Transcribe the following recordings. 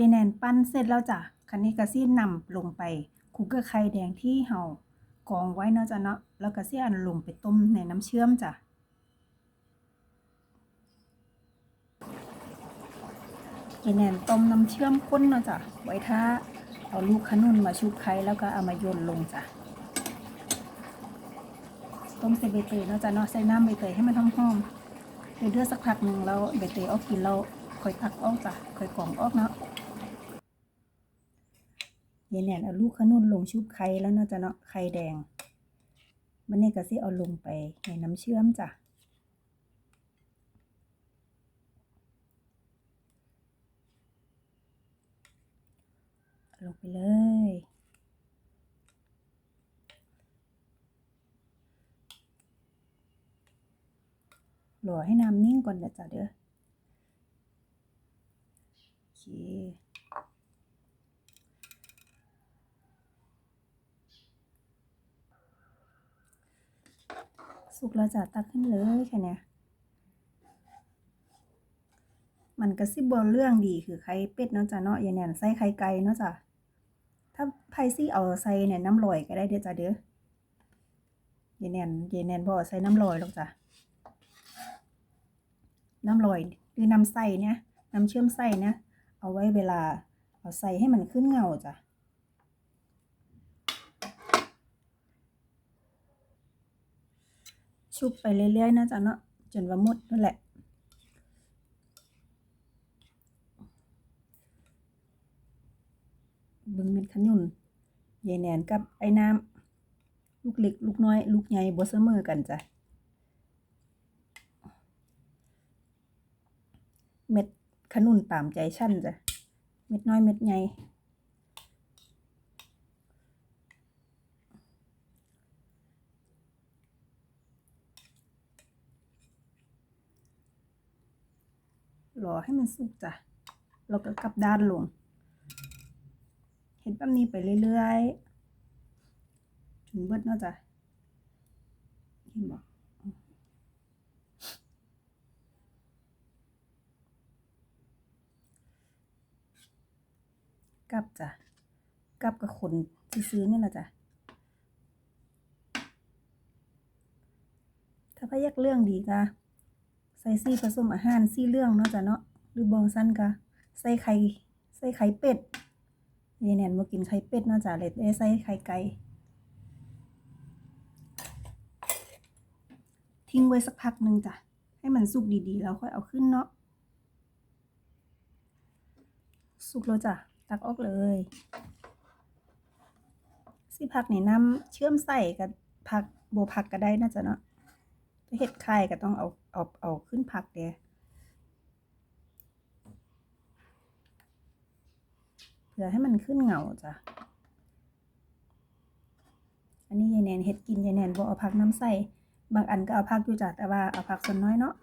ยายแนนปั้นเสร็จแล้วจ้ะคันนี้ก็สินำลงไปคุกกับไข่แดงที่เฮากองไว้เนาะจ้ะเนาะแล้วก็สิอันลงไปต้มในน้ำเชื่อมจ้ะยายแนนต้มน้ำเชื่อมข้นเนาะจ้ะไว้ถ้าเอาลูกขนุนมาชุบไข่แล้วก็เอามาโยนลงจ้ะต้มใส่ใบเตยเนาะจ้ะเนาะใส่น้ำใบเตยให้มันหอมๆเดือดสักพักหนึ่งแล้วใบเตยออกกินแล้วค่อยตักออกจ้ะค่อยกรองออกเนาะ ยายแหนนเอาลูกขนุนลงชุบไข่แล้วเนาะจ้ะเนาะไข่แดงมันนี่ก็สิเอาลงไปในน้ำเชื่อมจ้ะลงไปเลยรอให้น้ำนิ่งก่อนนะจ๊ะเด้อโอเค สุกแล้วจ้ะตักขึ้นเลยแค่เนี้ยมันกระซิบบอลเรื่องดีคือไข่เป็ดเนาะจ้ะเนาะอย่าแน่นใส่ไข่ไก่เนาะจ้ะถ้าไผซี่เอาใส่เนี่ยน้ำลอยก็ได้เด้อจ้ะเด้ออย่าแน่นอย่าแน่นบ่เอใส่น้ำลอยหรอกจ้ะน้ำลอยหรือน้ำใส่เนี่ยน้ำเชื่อมใส่เนี่ยเอาไว้เวลาเอาใส่ให้มันขึ้นเงาจ้ะ ชุบไปเรื่อยๆนะจ๊ะเนาะจนว่าหมดนั่นแหละบิ่งเม็ดขนุนยายแนนกับไอ้น้ำลูกเล็กลูกน้อย ลูกใหญ่บ่เสมอกันจ้ะเม็ดขนุนตามใจชั่นจ้ะ เม็ดน้อยเม็ดใหญ่ รอให้มันสุกจ้ะแล้วก็กลับด้านลง เห็นแบบนี้ไปเรื่อยๆจนเบิดเนาะจ้ะเห็นบอกกลับจ้ะกลับกับคนที่ซื้อนี่แหละจ้ะถ้าพยักเรื่องดีกะ ใส่ซี่ผสมอาหารซี่เรื่องเนาะจ้ะเนาะหรือบองสั้นกะใส่ไข่ใส่ไข่เป็ดยายแหนนมากินไข่เป็ดเนาะจ้ะเลยได้ใส่ไข่ไก่ทิ้งไว้สักพักหนึ่งจ้ะให้มันสุกดีๆแล้วค่อยเอาขึ้นเนาะสุกแล้วจ้ะตักออกเลยสิผักนี่น้ำเชื่อมใส่กับผักโบผักก็ได้นะจ๊ะเนาะถ้า เห็ดไข่ก็ต้องเอาเอาเอาขึ้นผักเดียเพื่อให้มันขึ้นเงาจ้ะ อันนี้ยายแนนเห็ดกินยายแนนบ่เอาผักน้ำใส่ บางอันก็เอาผักอยู่จ้ะแต่ว่าเอาผักส่วนน้อยเนาะ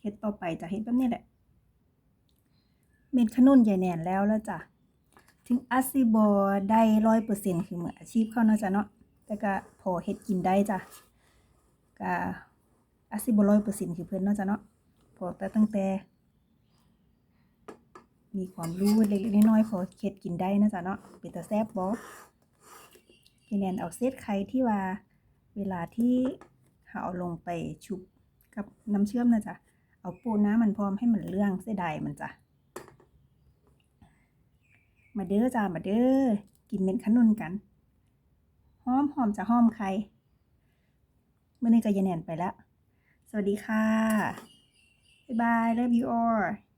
เห็ดต่อไปจะเห็ดแบบนี้แหละ เม็ดขนุนใหญ่แน่นแล้วแล้วจ้ะ ถึงอาซิบอได้ร้อยเปอร์เซ็นต์คือเหมืออาชีพเขาเนาะจ้ะเนาะ แต่ก็พอเฮ็ดกินได้จ้ะ ก็อาซิบร้อยเปอร์เซ็นต์คือเพื่อนเนาะจ้ะเนาะพอแต่ตั้งแต่ มีความรู้เล็กๆน้อยๆพอเฮ็ดกินได้นะจ้ะเนาะเป็นตาแซ่บบ่พี่แนนเอาเศษไข่ที่ว่าเวลาที่เขาเอาลงไปชุบกับน้ำเชื่อมนะจ๊ะเอาปูน้ำมันพร้อมให้มันเรื่องเสียดายมันจ้ะมาเด้อจ้ามาเด้อกินเม็ดขนุนกันหอมหอมจะหอมใคร เมื่อนี้ก็ยันแนนไปแล้ว สวัสดีค่ะ บ๊ายบาย love you all